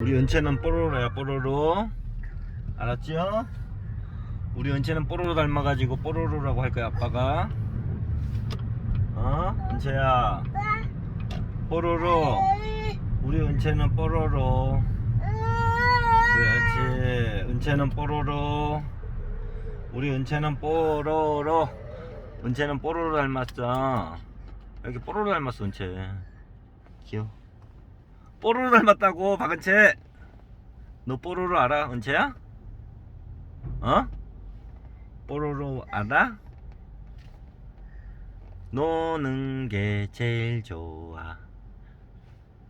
우리 은채는 뽀로로야 뽀로로. 알았죠? 우리 은채는 뽀로로 닮아가지고 뽀로로라고 할 거야 아빠가. 어? 은채야. 뽀로로. 우리 은채는 뽀로로. 그렇지. 은채는 뽀로로. 우리 은채는 뽀로로. 은채는 뽀로로 닮았어. 여기 뽀로로 닮았어 은채? 귀여워 뽀로로 닮았다고 박은채 너 뽀로로 알아 은채야? 어? 뽀로로 알아? 노는 게 제일 좋아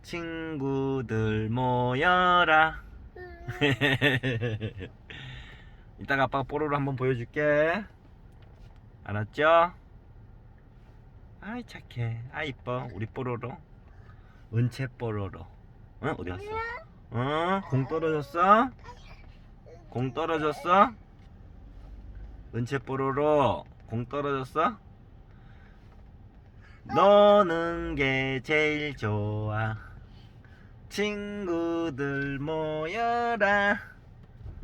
친구들 모여라 이따가 아빠가 뽀로로 한번 보여줄게 알았죠? 아이 착해 아 이뻐 우리 뽀로로 은채 뽀로로 응? 어디 갔어? 어? 공 떨어졌어? 공 떨어졌어? 은채 뽀로로 공 떨어졌어? 노는 게 제일 좋아 친구들 모여라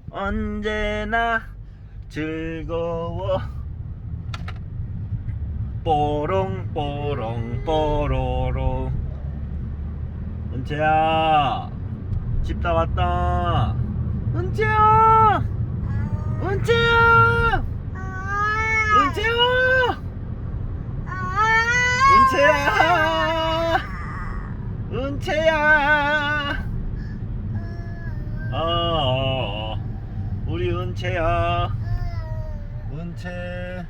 언제나 즐거워 뽀롱 뽀롱 뽀로로 은채야. 집 다 왔다. 은채야! 은채야! 은채야! 은채야! 은채야! 어 우리 은채야. 은채